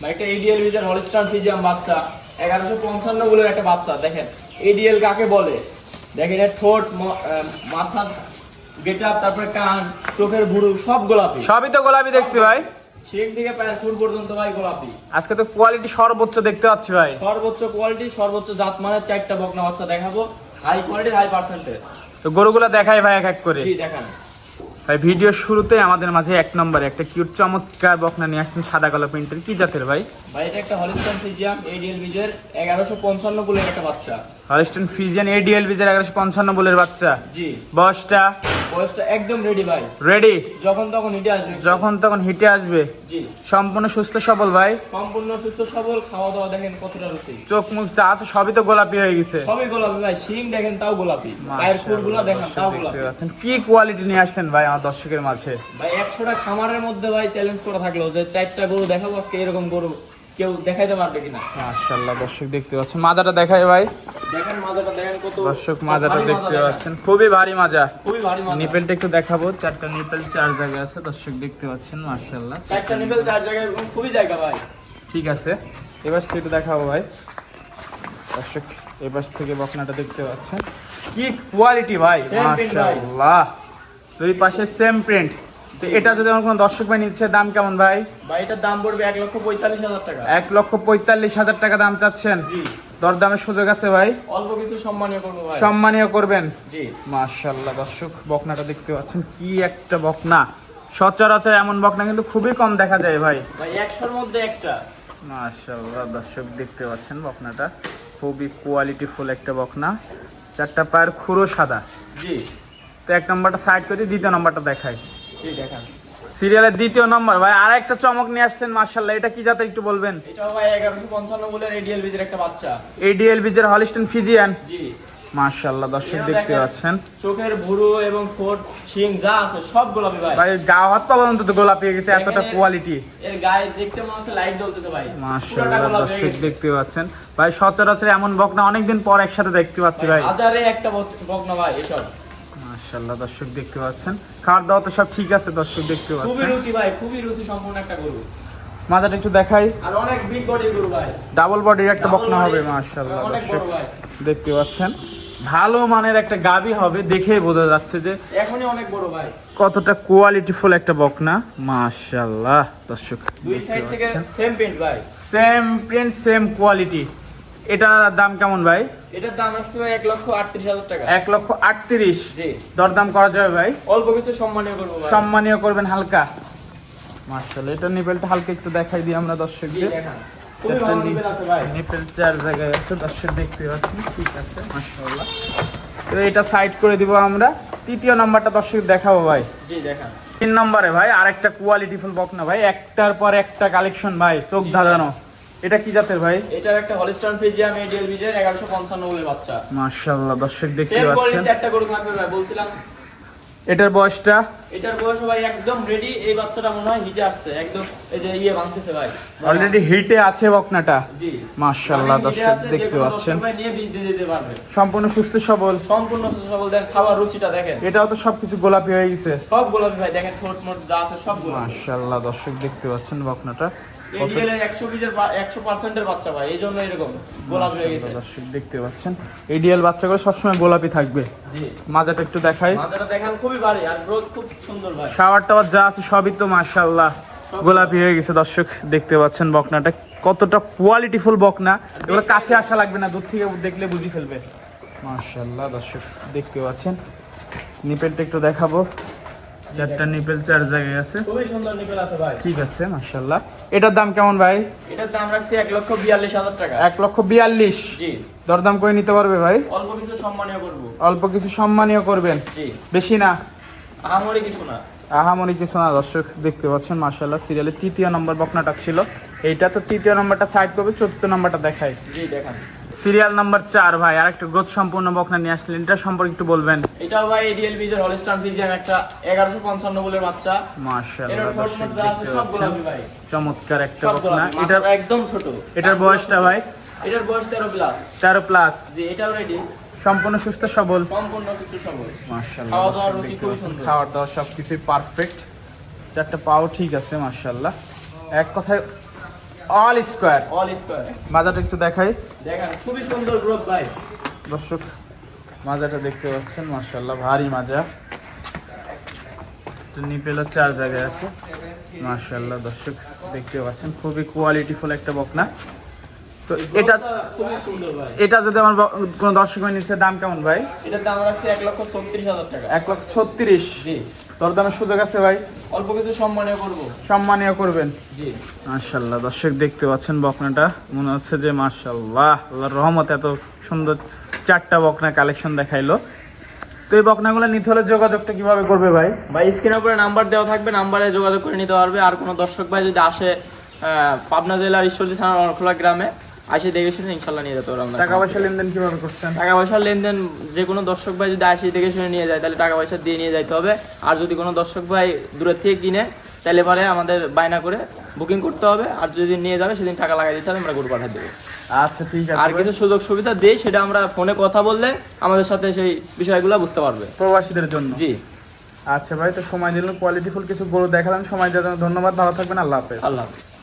বা একটা ADL bizarre হলিস্টার ফিজিয়াম বাচ্চা এগারোশো পঞ্চান্ন বলে একটা বাচ্চা দেখেন। এডিএল কাকে বলে? দেখেন এর ঠোঁট মাথা গেট তারপরে কান চোখের ভুরু সব গোলাপি। সবই তো গোলাপি দেখছি ভাই। শিখ থেকে পায়ের ফুল পর্যন্ত ভাই গোলাপি। আজকে তো কোয়ালিটি সর্বোচ্চ দেখতে পাচ্ছি ভাই। সর্বোচ্চ কোয়ালিটি সর্বোচ্চ জাত মানের চারটা বকনা বাচ্চা দেখাবো। হাই কোয়ালিটির হাই পার্সেন্টের তো গরুগুলা দেখাই ভাই এক এক করে। জি দেখান। ভাই ভিডিওর শুরুতে আমাদের মাঝে এক নম্বরে একটা কিউট চমৎকার বকনা নিয়ে আসছেন সাদা কালো প্রিন্টের। কি জাতের ভাই? ভাই এটা একটা হলিস্টান ফিজিয়াম এডিএল বিজের এগারোশো পঞ্চান্ন বলের একটা বাচ্চা। হলিস্টন ফিজিয়ান এডিএল বিজের এগারোশো পঞ্চান্ন বলের বাচ্চা। জি। বয়সটা? বয়সটা একদম রেডি ভাই। রেডি যখন তখন হিটে আসবে। যখন তখন হিটে আসবে। জি। সম্পূর্ণ সুস্থ সবল ভাই? সম্পূর্ণ সুস্থ সবল খাওয়া দাওয়া দেখেন কতটা রুচি। চোখ মুখ চা আছে সবই তো গোলাপি হয়ে গেছে। সবই গোলাপি ভাই শিং দেখেন তাও গোলাপি। পায়ের ফুলগুলো দেখেন তাও গোলাপি। কি কোয়ালিটি নিয়ে আসছেন ভাই দর্শকের মাঝে। ভাই একশোটা খামারের মধ্যে ভাই চ্যালেঞ্জ করা থাকল যে চারটা গরু দেখাবো আজকে এরকম গরু কেউ দেখাইতে পারবে কিনা? মাশাআল্লাহ দর্শক দেখতে পাচ্ছেন। মাজাটা দেখায় ভাই। দেখেন মাজাটা দেখেন কত দর্শক মাজাটা দেখতে পাচ্ছেন। খুবই ভারী মাজা। খুবই ভারী মাজা। নিপেলটা একটু দেখাবো। চারটা নিপেল চার জায়গায় আছে দর্শক দেখতে পাচ্ছেন মাশাআল্লাহ। চারটা নিবেল চার জায়গায় খুবই জায়গা ভাই। ঠিক আছে। এবার দেখাবো ভাই। দর্শক এবার থেকে বকনাটা দেখতে পাচ্ছেন। কি কোয়ালিটি ভাই। মাশাআল্লাহ। দুই পাশে সেম প্রিন্ট তো এটা যদি আমার কোনো দর্শক ভাই নিচ্ছে দাম কেমন ভাই? ভাই এটার দাম পড়বে এক লক্ষ পঁয়তাল্লিশ হাজার টাকা। এক লক্ষ পঁয়তাল্লিশ হাজার টাকা দাম চাচ্ছেন। জি। দরদামের সুযোগ আছে ভাই? অল্প কিছু সম্মানীয় করব ভাই। সম্মানীয় করবেন? জি। মাশাল্লাহ দর্শক বকনাটা দেখতে পাচ্ছেন কি একটা বকনা। সচরাচর এমন বকনা কিন্তু খুবই কম দেখা যায় ভাই। ভাই একশোর মধ্যে একটা। মাশাল্লাহ দর্শক দেখতে পাচ্ছেন বকনাটা। খুবই কোয়ালিটি ফুল একটা বকনা। চারটা পায়ের খুরো সাদা। জি। তো এক নম্বরটা সাইড করে দ্বিতীয় নম্বরটা দেখাই। সিরিয়ালের দ্বিতীয় নম্বর। ভাই আর একটা চমক নিয়ে আসছেন মার্শাল্লাহ এটা কি যাতে একটু বলবেন? এটাও ভাই এগারোশো পঞ্চান্ন বলে রেডিয়াল বিজের একটা বাচ্চা। এডিএল বিজের হলিস্টন ফিজিয়ান জি। মাশাল্লাহ দর্শক দেখতে পাচ্ছেন। চোখের ভুরু এবং ঠোঁট শিং যা আছে সব গোলাপি ভাই। ভাই গা হাত পা পর্যন্ত তো গোলাপি হয়ে গেছে এতটা কোয়ালিটি এর গায়ে দেখতে মনে হচ্ছে লাইট জ্বলতেছে ভাই। পুরোটা মাশাআল্লাহ দর্শক দেখতে পাচ্ছেন। ভাই সচরাচর এমন বকনা অনেকদিন পর একসাথে দেখতে পাচ্ছি ভাই হাজারে একটা বকনা ভাই এসব। মাশাআল্লাহ দর্শক দেখতে পাচ্ছেন। খাওয়ার দাওয়া তো সব ঠিক আছে দর্শক দেখতে খুবই পাচ্ছেন। রুচি ভাই খুবই রুচি সম্পূর্ণ একটা গরু। মাজাটা একটু দেখাই। আর অনেক বিগ বডির গরু ভাই। ডাবল বডির একটা বকনা হবে মাশাআল্লাহ দর্শক দেখতে পাচ্ছেন। ভালো মানের একটা গাবি হবে দেখে বোঝা যাচ্ছে যে এখনই অনেক বড় ভাই। কতটা কোয়ালিটিফুল একটা বকনা মাশাআল্লাহ দর্শক দুই সাইড থেকে সেম প্রিন্ট ভাই। সেম প্রিন্ট সেম কোয়ালিটি এটার দাম কেমন ভাই? এটার দাম ভাই এক লক্ষ আটত্রিশ হাজার টাকা। এক লক্ষ আটত্রিশ। জি। দরদাম করা যাবে ভাই? অল্প কিছু সম্মানীয় করব সম্মানীয় করবেন হালকা। মার্শাল এটা নিপেলটা হালকা একটু দেখাই দিই আমরা দর্শকদের। নিপেল চার জায়গায় আছে দর্শক দেখতে পাচ্ছেন ঠিক আছে মার্শাল্লাহ। তো এটা সাইড করে দিব আমরা। তৃতীয় নাম্বারটা দর্শক দেখাবো ভাই। জি দেখান। তিন নম্বরে ভাই আরেকটা কোয়ালিটি ফুল বক না ভাই একটার পর একটা কালেকশন ভাই চোখ ধাঁধানো। এটা কি জাতের ভাই? এটার একটা হলিস্টন ফিজিয়াম এডিএল বিজের বলে বাচ্চা। মার্শাল্লাহ দর্শক দেখতে পাচ্ছেন। চারটা গরু থাকবে ভাই বলছিলাম। এটার বয়সটা? এটার বয়স ভাই একদম রেডি এই বাচ্চাটা মনে হয় হিটে আসছে একদম এই যে ইয়ে ভাঙতেছে ভাই। অলরেডি হিটে আছে বকনাটা? জি। হিটে দর্শক দেখতে পাচ্ছেন। ভাই নিয়ে বীজ দিয়ে দিতে পারবে। সম্পূর্ণ সুস্থ সবল? সম্পূর্ণ সবল। দেন খাওয়ার রুচিটা দেখেন। এটাও তো সবকিছু গোলাপি হয়ে গেছে। সব গোলাপি ভাই দেখেন ঠোঁট মোট যা আছে সব গোলাপি মার্শাল্লাহ দর্শক দেখতে পাচ্ছেন বকনাটা। এডিএল এর একশো বীজের একশো পার্সেন্টের বাচ্চা ভাই এই জন্য এরকম গোলাপি হয়ে গেছে। দর্শক দেখতে পাচ্ছেন। এডিএল বাচ্চাগুলো সবসময় গোলাপি থাকবে। মাজাটা একটু দেখাই। মাজাটা দেখান খুবই ভারী আর গ্রোথ খুব সুন্দর ভাই। শাওয়ার টাওয়ার যা আছে সবই তো গোলাপি হয়ে গেছে দর্শক দেখতে পাচ্ছেন বকনাটা। কতটা কোয়ালিটিফুল বকনা। এগুলো কাছে আসা লাগবে না দূর থেকে দেখলে বুঝি ফেলবে। মার্শাল্লাহ দর্শক দেখতে পাচ্ছেন। নিপেলটা একটু দেখাবো। চারটা নিপেল চার জায়গায় আছে। খুবই সুন্দর নিপেল আছে ভাই। ঠিক আছে মার্শাল্লাহ এটার দাম কেমন ভাই? এটার দাম রাখছি এক লক্ষ বিয়াল্লিশ হাজার টাকা। এক লক্ষ বিয়াল্লিশ? জি। দরদাম করে নিতে পারবে ভাই? অল্প কিছু সম্মানীয় করব। অল্প কিছু সম্মানীয় করবেন? জি। বেশি না? আহামরি কিছু না। আহামরি কিছু না দর্শক দেখতে পাচ্ছেন মার্শাল্লাহ সিরিয়ালে তৃতীয় নম্বর বকনাটা ছিল। এইটা তো তৃতীয় নম্বরটা সাইড করবে চতুর্থ নম্বরটা দেখায়। জি দেখান। সিরিয়াল নাম্বার চার ভাই। আর একটা গ্রোথ সম্পূর্ণ বকনা নিয়ে আসলেন। এটা সম্পর্কে একটু বলবেন। এটাও ভাই এডিএল বিজের হলিস্টান ফিজিয়াম একটা এগারোশো পঞ্চান্ন বলের বাচ্চা। গোলাপি ভাই। চমৎকার একটা বকনা। মাত্র একদম ছোট। এটার বয়সটা ভাই? এটার বয়স তেরো প্লাস তেরো প্লাস জি এটাও রেডি সম্পূর্ণ সুস্থ সবল? সম্পূর্ণ কিছু সবল। মার্শাল্লাহ খাওয়া দর্শক রুচি খুবই সুন্দর। খাওয়ার দাওয়া সবকিছুই পারফেক্ট চারটা পাও ঠিক আছে মার্শাল্লাহ এক কথায় অল স্কোয়ার অল স্কোয়ার মাজাটা একটু দেখাই। দেখেন খুবই সুন্দর গ্রোথ ভাই। দর্শক মাজাটা দেখতে পাচ্ছেন মার্শাল্লাহ ভারী মাজা। নিপেলও চার জায়গায় আছে। মার্শাল্লাহ দর্শক দেখতে পাচ্ছেন খুবই কোয়ালিটিফুল একটা বকনা। তো এটা যদি আমার কোনো দর্শক নিচ্ছে দাম কেমন ভাই? এটার দাম রাখছি এক লক্ষ ছত্রিশ হাজার টাকা। এক লক্ষ ছত্রিশ? জি। তোর দামের সুযোগ আছে ভাই? অল্প কিছু সম্মানীয় করব। সম্মানীয় করবেন? জি। মার্শাল্লাহ দর্শক দেখতে পাচ্ছেন বকনাটা। মনে হচ্ছে যে আল্লাহর রহমত এত সুন্দর চারটা বকনা কালেকশন দেখাইলো। তো এই বকনাগুলো নিতে হলে যোগাযোগটা কীভাবে করবে ভাই? ভাই স্ক্রিনের উপরে নাম্বার দেওয়া থাকবে নাম্বারে যোগাযোগ করে নিতে পারবে। আর কোনো দর্শক ভাই যদি আসে পাবনা জেলার ঈশ্বরদী থানার অনখোলা গ্রামে আসে দেখে শুনে ইনশাল্লাহ নিয়ে যেতে পারব টাকা পয়সা লেনদেন কীভাবে করছেন? টাকা পয়সার লেনদেন যে কোনো দর্শক ভাই যদি আসে দেখে শুনে নিয়ে যায় তাহলে টাকা পয়সা দিয়ে নিয়ে যাইতে হবে। আর যদি কোনো দর্শক ভাই দূরের থেকে কিনে তাহলে পরে আমাদের বায়না করে বুকিং করতে হবে। আর যদি নিয়ে যাবে সেদিন টাকা লাগাই দিতে হবে আমরা গরু পাঠিয়ে দেবো। আচ্ছা ঠিক আছে। আর কিছু সুযোগ সুবিধা দিই সেটা আমরা ফোনে কথা বললে আমাদের সাথে সেই বিষয়গুলো বুঝতে পারবে। প্রবাসীদের জন্য? জি। আচ্ছা ভাই তো সময় দিলেন। কোয়ালিটিফুল কিছু গরু দেখালাম। সময় দেওয়ার জন্য ধন্যবাদ। ভালো থাকবেন। আল্লাহ হাফেজ। আল্লাহ হাফিজ।